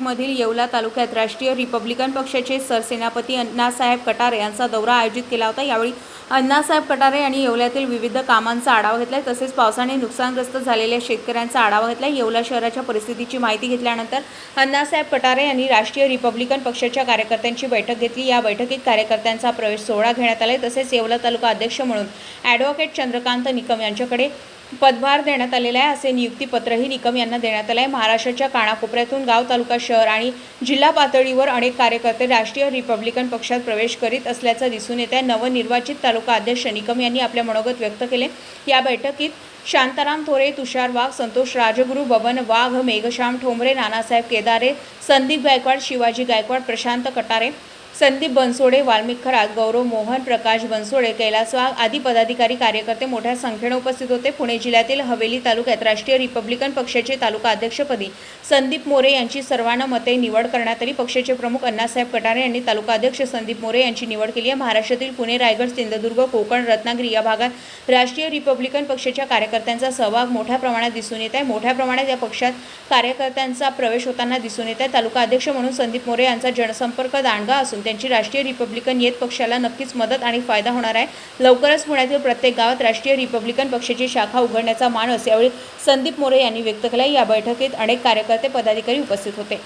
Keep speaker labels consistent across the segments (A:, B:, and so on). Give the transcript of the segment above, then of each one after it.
A: नाशिकमधील येवला तालुक्यात राष्ट्रीय रिपब्लिकन पक्षाचे सरसेनापती अण्णासाहेब कटारे यांचा दौरा आयोजित केला होता. यावेळी अण्णासाहेब कटारे यांनी येवल्यातील विविध कामांचा आढावा घेतला तसेच पावसाने नुकसानग्रस्त झालेल्या शेतकऱ्यांचा आढावा घेतला येवला शहराच्या परिस्थितीची माहिती घेतल्यानंतर अण्णासाहेब कटारे यांनी राष्ट्रीय रिपब्लिकन पक्षाच्या कार्यकर्त्यांची बैठक घेतली. या बैठकीत कार्यकर्त्यांचा प्रवेश सोहळा घेण्यात आला तसेच येवला तालुका अध्यक्ष म्हणून ॲडव्होकेट चंद्रकांत निकम यांच्याकडे पदभार देण्यात आलेला आहे असे नियुक्तीपत्रही निकम यांना देण्यात आलं आहे महाराष्ट्राच्या कानाकोपऱ्यातून गाव तालुका शहर आणि जिल्हा पातळीवर अनेक कार्यकर्ते राष्ट्रीय रिपब्लिकन पक्षात प्रवेश करीत असल्याचं दिसून येत आहे. नवनिर्वाचित तालुका अध्यक्ष निकम यांनी आपले मनोगत व्यक्त केले. या बैठकीत शांताराम थोरे तुषार वाघ संतोष राजगुरू बबन वाघ मेघश्याम ठोंबरे नानासाहेब केदारे संदीप गायकवाड शिवाजी गायकवाड प्रशांत कटारे संदीप बनसोडे वाल्मिक खरात गौरव मोहन प्रकाश बनसोडे कैलास वाघ आदी पदाधिकारी कार्यकर्ते मोठ्या संख्येने उपस्थित होते. पुणे जिल्ह्यातील हवेली तालुक्यात राष्ट्रीय रिपब्लिकन पक्षाचे तालुका अध्यक्षपदी संदीप मोरे यांची सर्वांना मते निवड करण्यात आली पक्षाचे प्रमुख अण्णासाहेब कटारे यांनी तालुका अध्यक्ष संदीप मोरे यांची निवड केली आहे. महाराष्ट्रातील पुणे रायगड सिंधुदुर्ग कोकण रत्नागिरी या भागात राष्ट्रीय रिपब्लिकन पक्षाच्या कार्यकर्त्यांचा सहभाग मोठ्या प्रमाणात दिसून येत आहे. मोठ्या प्रमाणात या पक्षात कार्यकर्त्यांचा प्रवेश होताना दिसून येत आहे. तालुका अध्यक्ष म्हणून संदीप मोरे यांचा जनसंपर्क दांडगा असून त्यांची राष्ट्रीय रिपब्लिकन येत पक्षाला नक्कीच मदत आणि फायदा होणार आहे. लवकरच पुण्यातील प्रत्येक गावात राष्ट्रीय रिपब्लिकन पक्षाची शाखा उघडण्याचा मानस यावेळी संदीप मोरे यांनी व्यक्त केला. या बैठकीत अनेक कार्यकर्ते पदाधिकारी उपस्थित होते.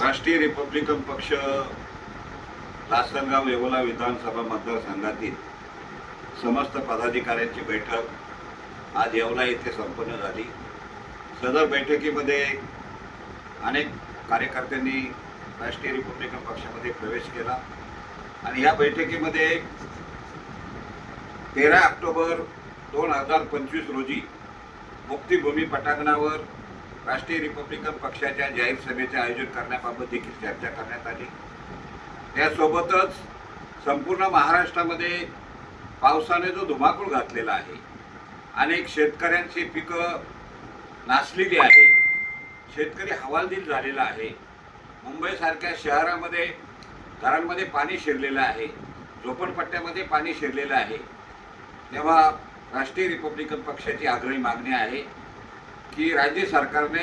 B: राष्ट्रीय रिपब्लिकन पक्ष लासलगाव येवला विधानसभा मतदारसंघातील समस्त पदाधिकाऱ्यांची बैठक आज येवला येथे संपन्न झाली. सदर बैठकीमध्ये अनेक कार्यकर्त्यांनी राष्ट्रीय रिपब्लिकन पक्षामध्ये प्रवेश केला. आणि या बैठकीमध्ये तेरा ऑक्टोबर दोन हजार पंचवीस रोजी मुक्तीभूमी पटांगणावर राष्ट्रीय रिपब्लिकन पक्षाच्या जाहीर सभेचे आयोजन करण्याबाबत देखील चर्चा करण्यात आली. त्यासोबतच संपूर्ण महाराष्ट्रामध्ये पावसाने जो धुमाकूळ घातलेला आहे अनेक शेतकऱ्यांची पिकं नासलेली आहे शेतकरी हवालदिल झालेला आहे मुंबईसारख्या शहरामध्ये घरांमध्ये पाणी शिरलेलं आहे. झोपडपट्ट्यामध्ये पाणी शिरलेलं आहे. तेव्हा राष्ट्रीय रिपब्लिकन पक्षाची आग्रही मागणी आहे की राज्य सरकारने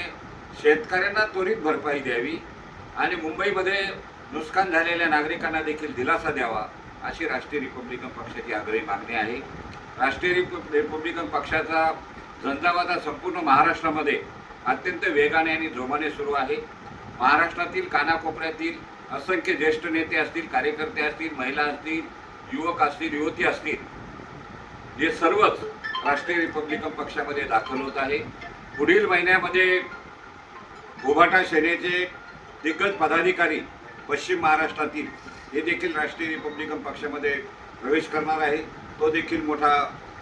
B: शेतकऱ्यांना त्वरित भरपाई द्यावी आणि मुंबईमध्ये नुकसान झालेल्या नागरिकांना देखील दिलासा द्यावा अशी राष्ट्रीय रिपब्लिकन पक्षाची आग्रही मागणी आहे. राष्ट्रीय रिप रिपब्लिकन पक्षाचा झंझावात संपूर्ण महाराष्ट्रामध्ये अत्यंत वेगाने आणि जोमाने सुरू आहे. महाराष्ट्रातील कानाकोपऱ्यातील असंख्य ज्येष्ठ नेते असतील कार्यकर्ते असतील महिला असतील युवक असतील युवती असतील हे सर्वच राष्ट्रीय रिपब्लिकन पक्षामध्ये दाखल होत आहे. पुढील महिन्यामध्ये गोभाटा सेनेचे दिग्गज पदाधिकारी पश्चिम महाराष्ट्रातील हे देखील राष्ट्रीय रिपब्लिकन पक्षामध्ये प्रवेश करणार आहे. तो देखील मोठा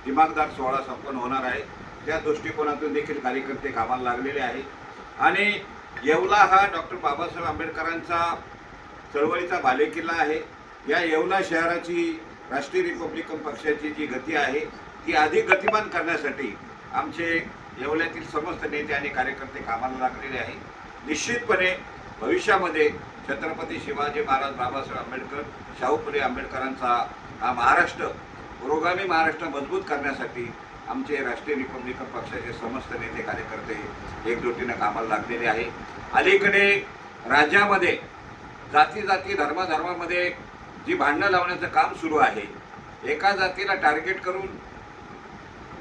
B: दिमागदार सोहळा संपन्न होणार आहे. त्या दृष्टिकोनातून देखील कार्यकर्ते कामाला लागलेले आहे आणि येवला हा डॉक्टर बाबासाहेब आंबेडकरांचा चळवळीचा बालेकिल्ला आहे. या येवला शहराची राष्ट्रीय रिपब्लिकन पक्षाची जी गती आहे ती अधिक गतिमान करण्यासाठी आमचे येवल्यातील समस्त नेते आणि कार्यकर्ते कामाला लागलेले आहे निश्चितपणे भविष्यामध्ये छत्रपती शिवाजी महाराज बाबासाहेब आंबेडकर शाहू फुले आंबेडकरांचा हा महाराष्ट्र पुरोगामी महाराष्ट्र मजबूत करण्यासाठी आमचे राष्ट्रीय रिपब्लिकन पक्षाचे समस्त नेते कार्यकर्ते एकजुटीनं कामाला लागलेले आहे. अलीकडे राज्यामध्ये जाती जाती धर्माधर्मामध्ये जी भांडणं लावण्याचं काम सुरू आहे एका जातीला टार्गेट करून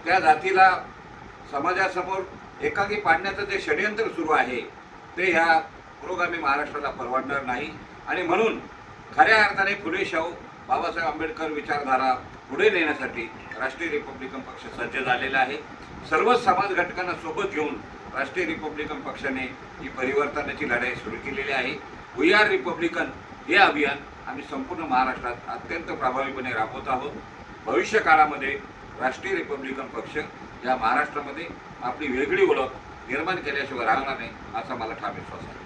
B: त्या जातीला समाजासमोर एकाकी पाडण्याचं जे षडयंत्र सुरू आहे ते ह्या पुरोगामी महाराष्ट्राला परवडणार नाही. आणि म्हणून खऱ्या अर्थाने फुले शाहू बाबासाहेब आंबेडकर विचारधारा पुढे नेण्यासाठी राष्ट्रीय रिपब्लिकन पक्ष सज्ज झालेला आहे. सर्वच समाज घटकांना सोबत घेऊन राष्ट्रीय रिपब्लिकन पक्षाने ही परिवर्तनाची लढाई सुरू केलेली आहे. वी आर रिपब्लिकन हे अभियान आम्ही संपूर्ण महाराष्ट्रात अत्यंत प्रभावीपणे राबवत आहोत. भविष्य काळामध्ये राष्ट्रीय रिपब्लिकन पक्ष या महाराष्ट्रामध्ये आपली वेगळी ओळख निर्माण केल्याशिवाय राहणार नाही असा मला ठाम विश्वास आहे.